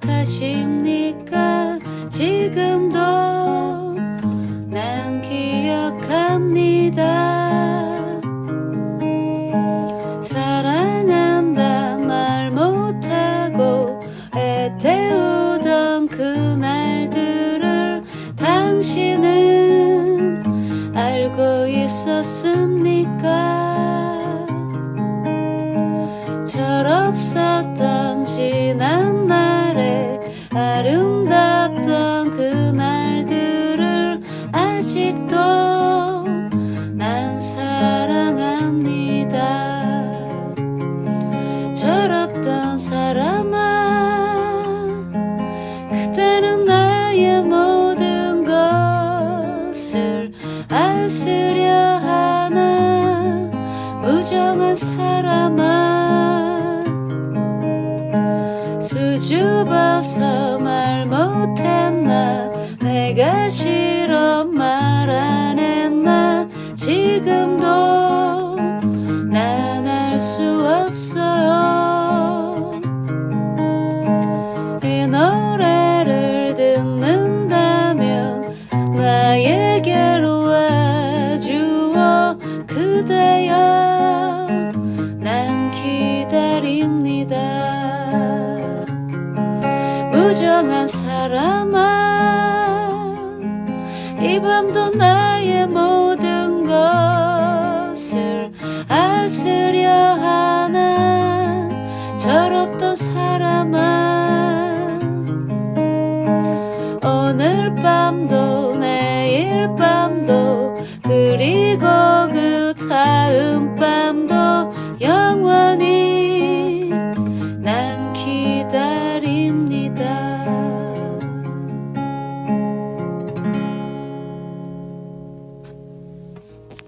기억하십니까? 지금도 난 기억합니다. 사랑한다 말 못하고 애태우던 그날들을 당신은 알고 있었습니까? 철없었던 지난 아스려 하나 무정한 사람아. 수줍어서 말 못했나 내가 싫어 말 안 했나 지금도 그대여 난 기다립니다. 무정한 사람아 이 밤도 나의 모든 것을 아스려 하나 철없던 사람아. 오늘 밤도 내일 그리고